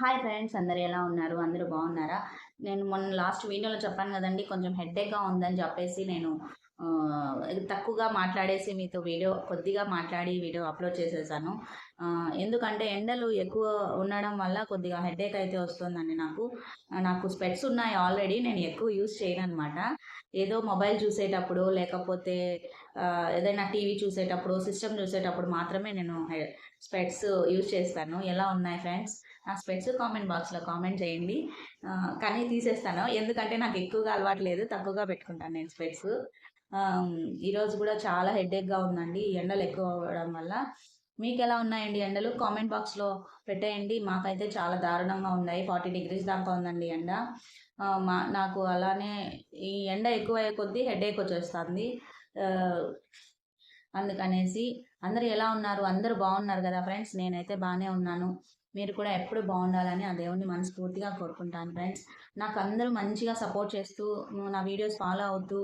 Hi friends అందరు ఎలా ఉన్నారు? అందరూ బాగున్నారా? నేను మొన్న లాస్ట్ వీడియోలో చెప్పాను కదండి కొంచెం హెడ్ఏక్గా ఉందని చెప్పేసి నేను తక్కువగా మాట్లాడేసి మీతో వీడియో కొద్దిగా మాట్లాడి వీడియో అప్లోడ్ చేసేసాను. ఎందుకంటే ఎండలు ఎక్కువ ఉండడం వల్ల కొద్దిగా హెడేక్ అయితే వస్తుందండి నాకు. నాకు స్పెట్స్ ఉన్నాయి ఆల్రెడీ నేను ఎక్కువ యూజ్ చేయను అనమాట ఏదో మొబైల్ చూసేటప్పుడు లేకపోతే ఏదైనా టీవీ చూసేటప్పుడు సిస్టమ్ చూసేటప్పుడు మాత్రమే నేను స్పెట్స్ యూజ్ చేస్తాను. ఎలా ఉన్నాయి ఫ్రెండ్స్? నా స్పెట్స్ కామెంట్ బాక్స్లో కామెంట్ చేయండి. కానీ తీసేస్తాను. ఎందుకంటే నాకు ఎక్కువగా అలవాటు లేదు. తక్కువగా పెట్టుకుంటాను నేను స్పెట్స్. ఈరోజు కూడా చాలా హెడేక్గా ఉందండి. ఎండలు ఎక్కువ అవ్వడం వల్ల. మీకు ఎలా ఉన్నాయండి ఎండలు? కామెంట్ బాక్స్లో పెట్టేయండి. మాకైతే చాలా దారుణంగా ఉన్నాయి. ఫార్టీ డిగ్రీస్ దాకా ఉందండి ఎండ. మా నాకు అలానే ఈ ఎండ ఎక్కువయ్యే కొద్దీ హెడేక్ వచ్చేస్తుంది. అందుకనేసి అందరు ఎలా ఉన్నారు? అందరూ బాగున్నారు కదా ఫ్రెండ్స్? నేనైతే బాగానే ఉన్నాను. మీరు కూడా ఎప్పుడు బాగుండాలని ఆ దేవుణ్ణి మనస్ఫూర్తిగా కోరుకుంటాను ఫ్రెండ్స్. నాకు అందరూ మంచిగా సపోర్ట్ చేస్తూ నా వీడియోస్ ఫాలో అవుతూ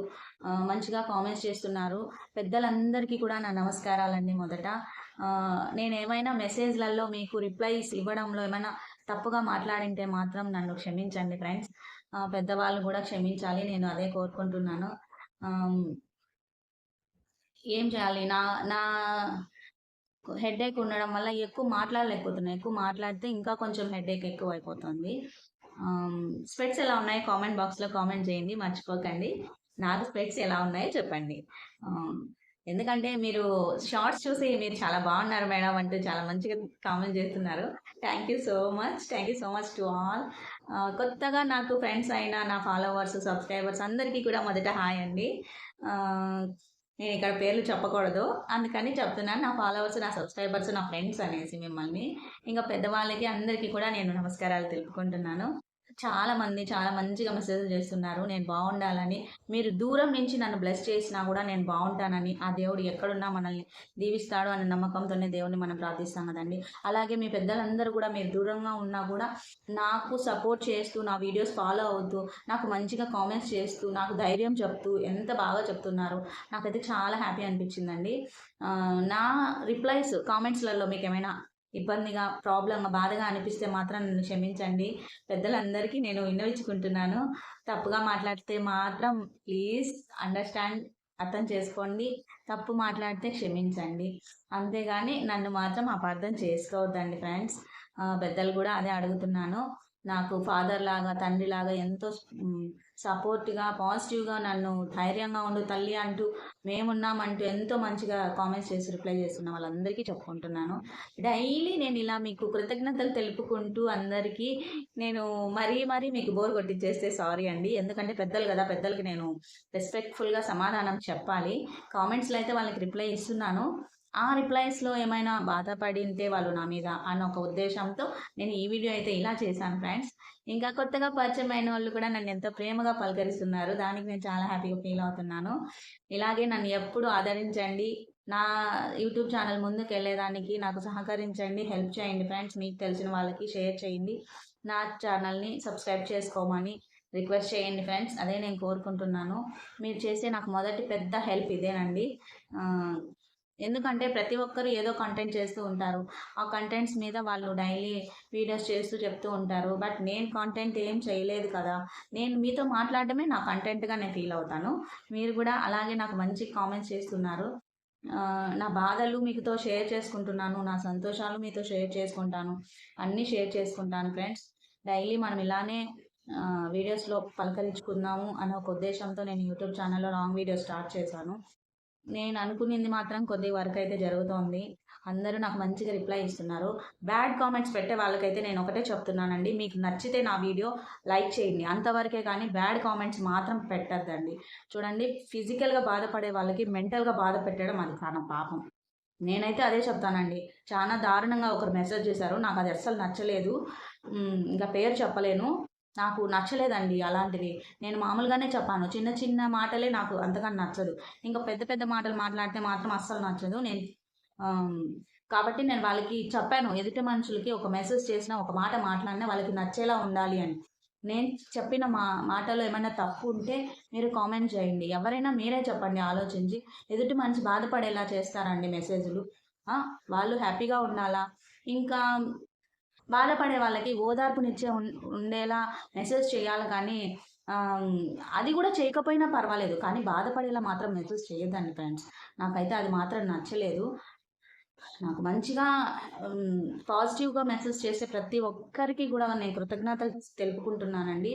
మంచిగా కామెంట్స్ చేస్తున్నారు. పెద్దలందరికీ కూడా నా నమస్కారాలండి మొదట. నేను ఏమైనా మెసేజ్లలో మీకు రిప్లైస్ ఇవ్వడంలో ఏమైనా తప్పుగా మాట్లాడింటే మాత్రం నన్ను క్షమించండి ఫ్రెండ్స్. పెద్దవాళ్ళు కూడా క్షమించాలి నేను అదే కోరుకుంటున్నాను. ఏం చేయాలి? నా నా హెడేక్ ఉండడం వల్ల ఎక్కువ మాట్లాడలేకపోతున్నాను ఎక్కువ మాట్లాడితే ఇంకా కొంచెం హెడేక్ ఎక్కువ అయిపోతుంది స్పెట్స్ ఎలా ఉన్నాయి? కామెంట్ బాక్స్లో కామెంట్ చేయండి మర్చిపోకండి. నాకు స్పెట్స్ ఎలా ఉన్నాయో చెప్పండి. ఎందుకంటే మీరు షార్ట్స్ చూసి మీరు చాలా బాగున్నారు మేడం అంటూ చాలా మంచిగా కామెంట్ చేస్తున్నారు. Thank you so much. Thank you so much to all. కొత్తగా నాకు ఫ్రెండ్స్ అయిన నా ఫాలోవర్స్ సబ్స్క్రైబర్స్ అందరికీ కూడా మొదట హాయ్ అండి. నేను ఇక్కడ పేర్లు చెప్పకూడదు. అందుకని చెప్తున్నాను నా ఫాలోవర్స్ నా సబ్స్క్రైబర్స్ నా ఫ్రెండ్స్ అనేసి మిమ్మల్ని. ఇంకా పెద్దవాళ్ళకి అందరికీ కూడా నేను నమస్కారాలు తెలుపుకుంటున్నాను. చాలా మంది చాలా మంచిగా మెసేజ్ చేస్తున్నారు. నేను బాగుండాలని. మీరు దూరం నుంచి నన్ను బ్లెస్ చేసినా కూడా నేను బాగుంటానని. ఆ దేవుడు ఎక్కడున్నా మనల్ని దీవిస్తాడు అనే నమ్మకంతోనే దేవుడిని మనం ప్రార్థిస్తాం కదండి. అలాగే మీ పెద్దలందరూ కూడా మీరు దూరంగా ఉన్నా కూడా నాకు సపోర్ట్ చేస్తూ నా వీడియోస్ ఫాలో అవుతూ నాకు మంచిగా కామెంట్స్ చేస్తూ నాకు ధైర్యం చెప్తూ ఎంత బాగా చెప్తున్నారు. నాకైతే చాలా హ్యాపీ అనిపించిందండి. నా రిప్లైస్ కామెంట్స్లలో మీకు ఏమైనా ఇబ్బందిగా ప్రాబ్లంగా బాధగా అనిపిస్తే మాత్రం నన్ను క్షమించండి. పెద్దలందరికీ నేను విన్నవించుకుంటున్నాను. తప్పుగా మాట్లాడితే మాత్రం ప్లీజ్ అండర్స్టాండ్ అర్థం చేసుకోండి. తప్పు మాట్లాడితే క్షమించండి. అంతేగాని నన్ను మాత్రం అపార్థం చేసుకోవద్దండి ఫ్రెండ్స్. పెద్దలు కూడా అదే అడుగుతున్నాను. నాకు ఫాదర్ లాగా తండ్రి లాగా ఎంతో సపోర్ట్గా పాజిటివ్గా నన్ను ధైర్యంగా ఉండు తల్లి అంటూ మేమున్నామంటూ ఎంతో మంచిగా కామెంట్స్ చేసి రిప్లై చేస్తున్న వాళ్ళందరికీ చెప్పుకుంటున్నాను. డైలీ నేను ఇలా మీకు కృతజ్ఞతలు తెలుపుకుంటూ అందరికీ నేను మరీ మరీ మీకు బోర్ కొట్టించేస్తే సారీ అండి. ఎందుకంటే పెద్దలు కదా పెద్దలకి నేను రెస్పెక్ట్ఫుల్గా సమాధానం చెప్పాలి. కామెంట్స్లో అయితే వాళ్ళకి రిప్లై ఇస్తున్నాను. ఆ రిప్లైస్లో ఏమైనా బాధపడి ఉంటే వాళ్ళు నా మీద అన్న ఒక ఉద్దేశంతో నేను ఈ వీడియో అయితే ఇలా చేశాను ఫ్రెండ్స్ ఇంకా కొత్తగా పరిచయం అయిన వాళ్ళు కూడా నన్ను ఎంతో ప్రేమగా పలకరిస్తున్నారు. దానికి నేను చాలా హ్యాపీగా ఫీల్ అవుతున్నాను. ఇలాగే నన్ను ఎప్పుడు ఆదరించండి. నా యూట్యూబ్ ఛానల్ ముందుకు వెళ్ళేదానికి నాకు సహకరించండి. హెల్ప్ చేయండి ఫ్రెండ్స్ మీకు తెలిసిన వాళ్ళకి షేర్ చేయండి. నా ఛానల్ని సబ్స్క్రైబ్ చేసుకోమని రిక్వెస్ట్ చేయండి ఫ్రెండ్స్ అదే నేను కోరుకుంటున్నాను. మీరు చేసే నాకు మొదటి పెద్ద హెల్ప్ ఇదేనండి. ఎందుకంటే ప్రతి ఒక్కరు ఏదో కంటెంట్ చేస్తూ ఉంటారు. ఆ కంటెంట్స్ మీద వాళ్ళు డైలీ వీడియోస్ చేస్తూ చెప్తూ ఉంటారు. బట్ నేను కంటెంట్ ఏం చేయలేదు కదా. నేను మీతో మాట్లాడడమే నా కంటెంట్గా నేను ఫీల్ అవుతాను. మీరు కూడా అలాగే నాకు మంచి కామెంట్స్ చేస్తున్నారు. నా బాధలు మీతో షేర్ చేసుకుంటున్నాను. నా సంతోషాలు మీతో షేర్ చేసుకుంటాను. అన్నీ షేర్ చేసుకుంటాను ఫ్రెండ్స్ డైలీ మనం ఇలానే వీడియోస్లో పలకరించుకుందాము అనే ఒక ఉద్దేశంతో నేను యూట్యూబ్ ఛానల్లో లాంగ్ వీడియో స్టార్ట్ చేశాను. నేను అనుకునేది మాత్రం కొద్ది వరకు అయితే జరుగుతోంది. అందరూ నాకు మంచిగా రిప్లై ఇస్తున్నారు. బ్యాడ్ కామెంట్స్ పెట్టే వాళ్ళకైతే నేను ఒకటే చెప్తున్నానండి. మీకు నచ్చితే నా వీడియో లైక్ చేయండి. అంతవరకే కానీ బ్యాడ్ కామెంట్స్ మాత్రం పెట్టద్దండి. చూడండి ఫిజికల్గా బాధపడే వాళ్ళకి మెంటల్గా బాధ పెట్టడం అది చాలా పాపం. నేనైతే అదే చెప్తానండి. చాలా దారుణంగా ఒకరు మెసేజ్ చేశారు. నాకు అది అస్సలు నచ్చలేదు. ఇంకా పేరు చెప్పలేను. నాకు నచ్చలేదండి అలాంటివి. నేను మామూలుగానే చెప్పాను చిన్న చిన్న మాటలే నాకు అంతగా నచ్చదు. ఇంకా పెద్ద పెద్ద మాటలు మాట్లాడితే మాత్రం అస్సలు నచ్చదు. నేను కాబట్టి నేను వాళ్ళకి చెప్పాను ఎదుటి మనుషులకి ఒక మెసేజ్ చేసిన ఒక మాట మాట్లాడినా వాళ్ళకి నచ్చేలా ఉండాలి అని. నేను చెప్పిన మా మాటలో ఏమైనా తప్పు ఉంటే మీరు కామెంట్ చేయండి. ఎవరైనా మీరే చెప్పండి ఆలోచించి. ఎదుటి మనిషి బాధపడేలా చేస్తారండి మెసేజ్లు. వాళ్ళు హ్యాపీగా ఉండాలా? ఇంకా బాధపడే వాళ్ళకి ఓదార్పునిచ్చే ఉండేలా మెసేజ్ చేయాలి కానీ అది కూడా చేయకపోయినా పర్వాలేదు. కానీ బాధపడేలా మాత్రం మెసేజ్ చేయొద్దండి ఫ్రెండ్స్ నాకైతే అది మాత్రం నచ్చలేదు. నాకు మంచిగా పాజిటివ్గా మెసేజ్ చేసే ప్రతి ఒక్కరికి కూడా నేను కృతజ్ఞతలు తెలుపుకుంటున్నానండి.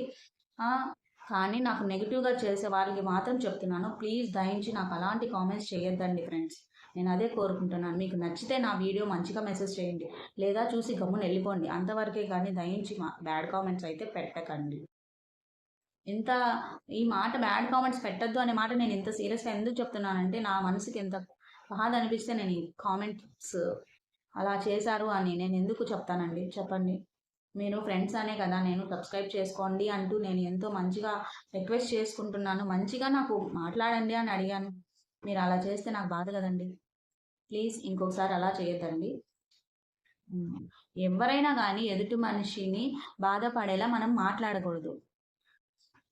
కానీ నాకు నెగిటివ్గా చేసే వాళ్ళకి మాత్రం చెప్తున్నాను. ప్లీజ్ దయించి నాకు అలాంటి కామెంట్స్ చేయొద్దండి ఫ్రెండ్స్ నేను అదే కోరుకుంటున్నాను. మీకు నచ్చితే నా వీడియో మంచిగా మెసేజ్ చేయండి. లేదా చూసి గమ్మున వెళ్ళిపోండి. అంతవరకే కానీ దయించి మా బ్యాడ్ కామెంట్స్ అయితే పెట్టకండి. ఇంత ఈ మాట బ్యాడ్ కామెంట్స్ పెట్టద్దు అనే మాట నేను ఇంత సీరియస్గా ఎందుకు చెప్తున్నానంటే నా మనసుకి ఎంత బాధ అనిపిస్తే నేను ఈ కామెంట్స్ అలా చేశారు అని నేను ఎందుకు చెప్తానండి? చెప్పండి. మీరు ఫ్రెండ్స్ అనే కదా నేను సబ్స్క్రైబ్ చేసుకోండి అంటూ నేను ఎంతో మంచిగా రిక్వెస్ట్ చేసుకుంటున్నాను. మంచిగా నాకు మాట్లాడండి అని అడిగాను. మీరు అలా చేస్తే నాకు బాధ కదండి. ప్లీజ్ ఇంకొకసారి అలా చేయొద్దండి. ఎవరైనా కానీ ఎదుటి మనిషిని బాధపడేలా మనం మాట్లాడకూడదు.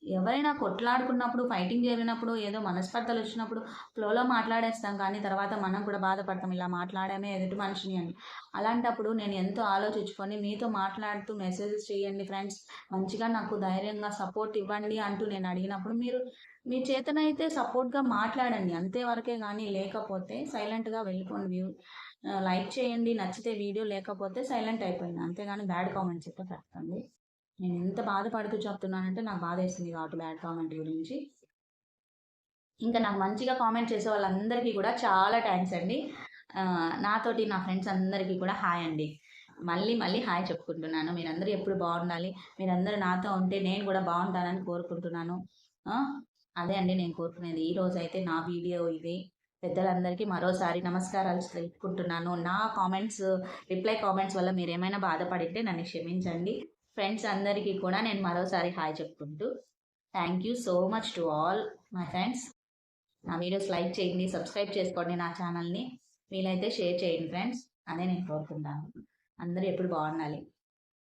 ఎవరైనా కొట్లాడుకున్నప్పుడు ఫైటింగ్ జరిగినప్పుడు ఏదో మనస్పర్ధలు వచ్చినప్పుడు ఫ్లోలో మాట్లాడేస్తాం కానీ తర్వాత మనం కూడా బాధపడతాం ఇలా మాట్లాడామే ఎదుటి మనిషిని అని. అలాంటప్పుడు నేను ఎంతో ఆలోచించుకొని మీతో మాట్లాడుతూ మెసేజెస్ చేయండి ఫ్రెండ్స్. మంచిగా నాకు ధైర్యంగా సపోర్ట్ ఇవ్వండి అంటూ నేను అడిగినప్పుడు మీరు మీ చేతనైతే సపోర్ట్గా మాట్లాడండి. అంతే వరకే కానీ లేకపోతే సైలెంట్గా వెళ్ళిపోండి వ్యూ. లైక్ చేయండి నచ్చితే వీడియో లేకపోతే సైలెంట్ అయిపోయింది. అంతేగాని బ్యాడ్ కామెంట్స్ చెప్పి పెట్టండి నేను ఎంత బాధపడుతూ చెప్తున్నానంటే నాకు బాధ వేస్తుంది కాబట్టి బ్యాడ్ కామెంట్ గురించి. ఇంకా నాకు మంచిగా కామెంట్ చేసే వాళ్ళందరికీ కూడా చాలా థ్యాంక్స్ అండి. నాతోటి నా ఫ్రెండ్స్ అందరికీ కూడా హాయ్ అండి. మళ్ళీ మళ్ళీ హాయ్ చెప్పుకుంటున్నాను. మీరందరూ ఎప్పుడు బాగుండాలి? మీరందరూ నాతో ఉంటే నేను కూడా బాగుంటానని కోరుకుంటున్నాను. అదే అండి నేను కోరుకునేది. ఈ రోజు అయితే నా వీడియో ఇది. పెద్దలందరికీ మరోసారి నమస్కారాలు తెలుపుకుంటున్నాను. నా కామెంట్స్ రిప్లై కామెంట్స్ వల్ల మీరు ఏమైనా బాధపడితే నన్ను క్షమించండి. ఫ్రెండ్స్ అందరికీ కూడా నేను మరోసారి హాయ్ చెప్పుకుంటూ thank you so much to all my friends. నా వీడియోస్ లైక్ చేయండి సబ్స్క్రైబ్ చేసుకోండి నా ఛానల్ని. వీలైతే షేర్ చేయండి ఫ్రెండ్స్. అదే నేను కోరుకుంటాను. అందరూ ఎప్పుడు బాగుండాలి.